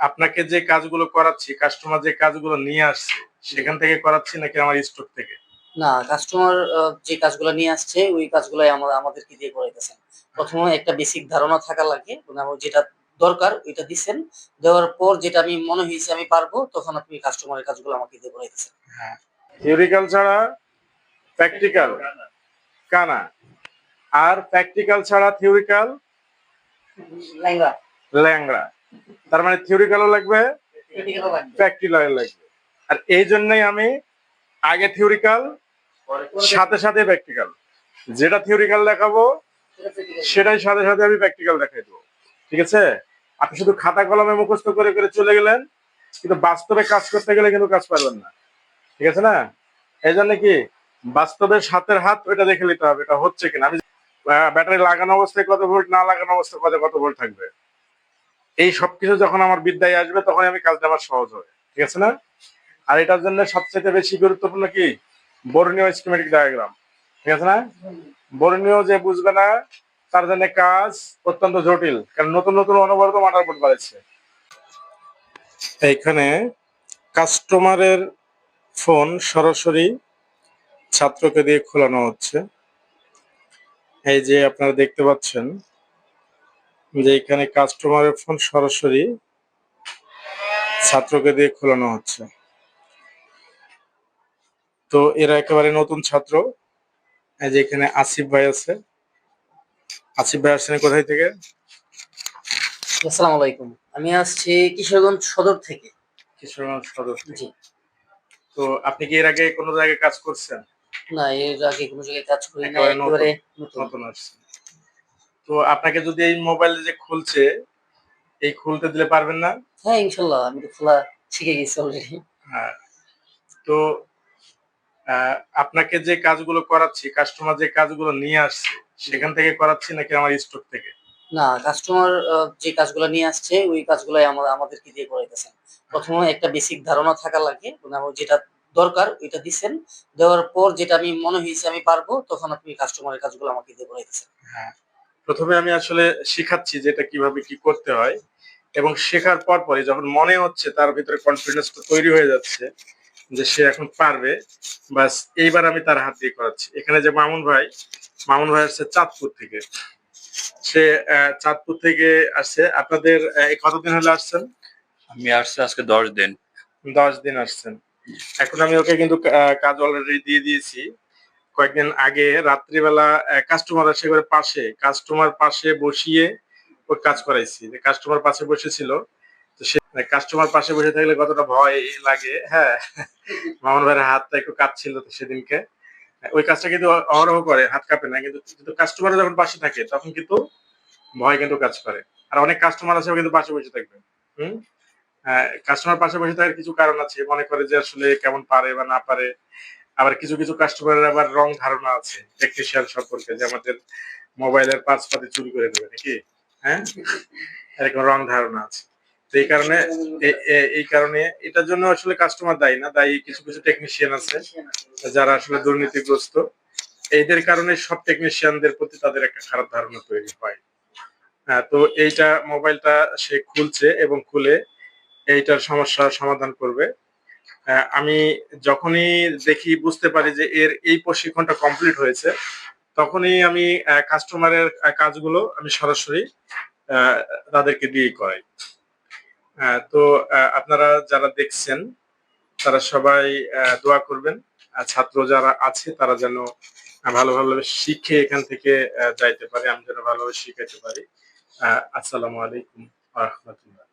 আপনাকে যে কাজগুলো করাচ্ছি কাস্টমার যে কাজগুলো নিয়ে আসছে সেখান থেকে করাচ্ছি নাকি আমার স্টক থেকে? না কাস্টমার যে কাজগুলো নিয়ে আসছে ওই কাজগুলাই আমরা আমাদেরকে দিয়ে করাইতেছেন। প্রথমে একটা বেসিক ধারণা থাকা লাগে মানে যেটা দরকার ওইটা দিচ্ছেন দেওয়ার পর যেটা আমি মনে হয়েছে আমি পারব তখন আপনি কাস্টমারের কাজগুলো আমাকে দিয়ে করাইতেছেন। থিওরিক্যাল ছাড়া প্র্যাকটিক্যাল কানা। আর প্র্যাকটিক্যাল ছাড়া থিওরিক্যাল ল্যাংড়া। ল্যাংড়া। তার মানে থিওরিক্যালও লাগবে প্র্যাকটিক্যাল লাগবে। আর এই জন্যই আমি আগে থিওরিক্যাল সাথে সাথে প্র্যাকটিক্যাল যেটা থিওরিক্যাল দেখাবো সেটাই সাথে সাথে আমি প্র্যাকটিক্যাল দেখাই দেবো। ঠিক আছে? আপনি শুধু খাতা কলমে মুখস্থ করে করে চলে গেলেন কিন্তু বাস্তবে কাজ করতে গেলে কিন্তু কাজ পারবেন না। ঠিক আছে না? এই জন্য কি? বাস্তবের হাতের হাত ওইটা দেখে নিতে হবে এটা হচ্ছে কিনা। আমি ব্যাটারি লাগানো অবস্থায় কত ভোল্ট না লাগানো অবস্থায় কত কত ভোল্ট থাকবে? এই সবকিছু যখন আমার বিদ্যায় আসবে তখন আমি কাজটা আমার সহজ হবে। ঠিক আছে না? আর এটার জন্য সবচেয়ে বেশি গুরুত্বপূর্ণ কি? বর্ণীয় স্কিমেটিক ডায়াগ্রাম ঠিক আছে না? বর্ণীয় যে বুঝবে না, তার জন্য কাজ অত্যন্ত জটিল, কারণ নতুন নতুন অনবরত মাটারবোর্ড বাড়ছে এইখানে কাস্টমারের ফোন সরাসরি ছাত্রকে দিয়ে খোলানো হচ্ছে। এই যে আপনারা দেখতে পাচ্ছেন যে এখানে কাস্টমারের ফোন সরাসরি ছাত্রকে দিয়ে খোলানো হচ্ছে। তো এরা একেবারে নতুন ছাত্র। এই যে এখানে আসিফ ভাই আছে। আসিফ ভাই আসছেন কোথায় থেকে? আসসালামু আলাইকুম। আমি আসছি কিশোরগঞ্জ সদর থেকে। কিশোরগঞ্জ সদর জি। তো আপনি কি এর আগে কোনো জায়গায় কাজ করছেন? না এর আগে কোনো জায়গায় কাজ করি না একেবারে নতুন। একেবারে নতুন। নতুন আসছেন। তো আপনাকে যদি এই মোবাইল যে খুলছে এই খুলতে দিলে পারবেন না? হ্যাঁ ইনশাল্লাহ আমি তো খোলা শিখে গেছি অলরেডি হ্যাঁ। তো আপনাকে যে কাজগুলো করাচ্ছি কাস্টমার যে কাজগুলো নিয়ে আসছে সেখান থেকে করাচ্ছি নাকি আমার স্টক থেকে? না কাস্টমার যে কাজগুলো নিয়ে আসছে ওই কাজগুলাই আমরা আমাদেরকে দিয়ে করাইতেছেন। প্রথমে একটা বেসিক ধারণা থাকা লাগে মানে আমার যেটা দরকার ওইটা দিচ্ছেন দেওয়ার পর যেটা আমি মনে হয়েছে আমি পারব তখন আপনি কাস্টমারের কাজগুলো আমাকে দিয়ে করাইতেছেন। হ্যাঁ। প্রথমে আমি আসলে শিখাচ্ছি যে এটা কীভাবে কি করতে হয়। এবং শেখার পর পরে যখন মনে হচ্ছে তার ভিতরে কনফিডেন্সটা তৈরি হয়ে যাচ্ছে যে সে এখন পারবে বাস এইবার আমি তার হাত দিয়ে করাচ্ছি। এখানে যে মামুন ভাই মামুন ভাই আসছে চাঁদপুর থেকে। সে চাঁদপুর থেকে আসছে। আপনাদের কতদিন হলে আসছেন? আমি আসছি আজকে দশ দিন। দশ দিন আসছেন। এখন আমি ওকে কিন্তু কাজ অলরেডি দিয়ে দিয়েছি। কয়েকদিন আগে রাত্রিবেলা কাস্টমার আসে করে পাশে কাস্টমার পাশে বসিয়ে কাজ করাইছি। যে কাস্টমার পাশে বসেছিল, তো সে কাস্টমার পাশে বসে থাকলে কতটা ভয় লাগে হ্যাঁ? মামুন ভাইয়ের হাতটা একটু কাঁপছিল তো সেদিনকে। ওই কাজটা কিন্তু অহরহ করে, হাত কাঁপে না, কিন্তু কিন্তু কাস্টমার যখন পাশে থাকে, তখন কিন্তু ভয় কিন্তু কাজ করে। আর অনেক কাস্টমার আছে কিন্তু পাশে বসে থাকবে। হুম? কাস্টমার পাশে বসে থাকার কিছু কারণ আছে, মনে করে যে আসলে কেমন পারে বা না পারে। আবার কিছু কিছু কাস্টমারের আবার রং ধারণা আছে টেকনিশিয়ান সম্পর্কে যে আমাদের মোবাইলের পার্টস পাতি চুরি করে নেবে নাকি? হ্যাঁ? এরকম রং ধারণা আছে। এই কারণে এই কারণে এটার জন্য আসলে কাস্টমার দায়ী না দায়ী কিছু কিছু টেকনিশিয়ান আছে যারা আসলে দুর্নীতিগ্রস্ত। এদের কারণে সব টেকনিশিয়ানদের প্রতি তাদের একটা খারাপ ধারণা তৈরি হয়। হ্যাঁ, তো এইটা মোবাইলটা সে খুলছে এবং খুলে এইটার সমস্যার সমাধান করবে। আমি যখনই দেখি, বুঝতে পারি যে এর এই প্রশিক্ষণটা কমপ্লিট হয়েছে, তখনই আমি কাস্টমারের কাজগুলো আমি সরাসরি তাদেরকে দিয়ে করাই। তো আপনারা যারা দেখছেন, তারা সবাই দোয়া করবেন ছাত্র যারা আছে, তারা যেন ভালো ভালোভাবে শিখে এখান থেকে যাইতে পারে, আমি যেন ভালোভাবে শিখাইতে পারি। আসসালামু আলাইকুম রহমতুল্লাহ।